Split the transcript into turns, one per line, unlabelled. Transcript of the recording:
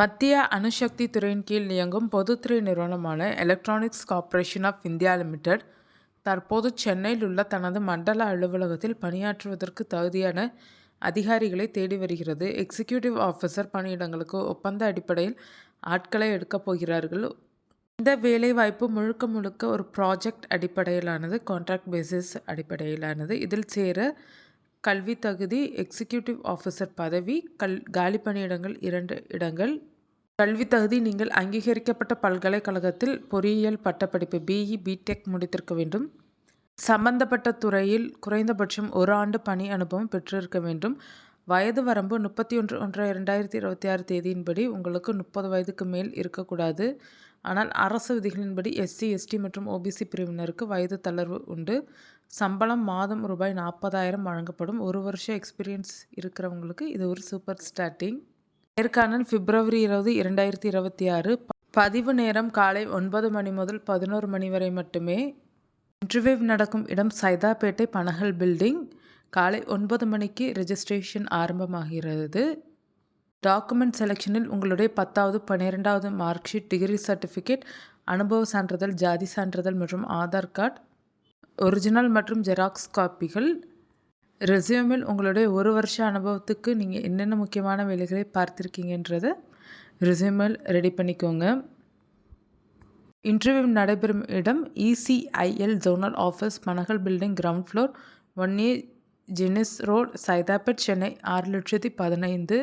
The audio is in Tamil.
மத்திய அணுசக்தி துறையின் கீழ் இயங்கும் பொதுத்துறை நிறுவனமான Electronics Corporation of India Limited தற்போது சென்னையில் உள்ள தனது மண்டல அலுவலகத்தில் பணியாற்றுவதற்கு தகுதியான அதிகாரிகளை தேடி வருகிறது. எக்ஸிக்யூட்டிவ் ஆஃபீஸர் பணியிடங்களுக்கு ஒப்பந்த அடிப்படையில் ஆட்களை எடுக்கப் போகிறார்கள். இந்த வேலைவாய்ப்பு முழுக்க முழுக்க ஒரு ப்ராஜெக்ட் அடிப்படையிலானது கான்ட்ராக்ட் பேசிஸ் அடிப்படையிலானது. இதில் சேர கல்வி தகுதி எக்ஸிக்யூட்டிவ் ஆஃபீஸர் பதவி கல் காலி பணியிடங்கள் இரண்டு இடங்கள் கல்வி தகுதி நீங்கள் அங்கீகரிக்கப்பட்ட பல்கலைக்கழகத்தில் பொறியியல் பட்டப்படிப்பு பிஇ பிடெக் முடித்திருக்க வேண்டும். சம்பந்தப்பட்ட துறையில் குறைந்தபட்சம் ஒரு ஆண்டு பணி அனுபவம் பெற்றிருக்க வேண்டும். வயது வரம்பு முப்பத்தி ஒன்று ஒன்று இரண்டாயிரத்தி இருபத்தி ஆறு தேதியின்படி உங்களுக்கு முப்பது வயதுக்கு மேல் இருக்கக்கூடாது. ஆனால் அரசு விதிகளின்படி எஸ்சி எஸ்டி மற்றும் ஓபிசி பிரிவினருக்கு வயது தளர்வு உண்டு. சம்பளம் மாதம் ரூபாய் நாற்பதாயிரம் வழங்கப்படும். ஒரு வருஷம் எக்ஸ்பீரியன்ஸ் இருக்கிறவங்களுக்கு இது ஒரு சூப்பர் ஸ்டார்டிங் நேர்காணல் பிப்ரவரி இருபது இரண்டாயிரத்தி இருபத்தி ஆறு பதிவு நேரம் காலை ஒன்பது மணி முதல் பதினோரு மணி வரை மட்டுமே. இன்டர்வியூ நடக்கும் இடம் சைதாப்பேட்டை பனகல் பில்டிங். காலை ஒன்பது மணிக்கு ரெஜிஸ்ட்ரேஷன் ஆரம்பமாகிறது. டாக்குமெண்ட் செலெக்ஷனில் உங்களுடைய பத்தாவது பன்னிரெண்டாவது மார்க் ஷீட் டிகிரி சர்டிஃபிகேட் அனுபவ சான்றிதழ் ஜாதி சான்றிதழ் மற்றும் ஆதார் கார்டு ஒரிஜினல் மற்றும் ஜெராக்ஸ் காப்பிகள் ரெசியூமில் உங்களுடைய ஒரு வருஷ அனுபவத்துக்கு நீங்கள் என்னென்ன முக்கியமான வேலைகளை பார்த்துருக்கீங்கன்றத ரெசியூமில் ரெடி பண்ணிக்கோங்க. இன்டர்வியூ நடைபெறும் இடம் ECIL zonal office Managal building ground floor one A Jeenis road Saidapet Chennai ஆறு லட்சத்தி பதினைந்து.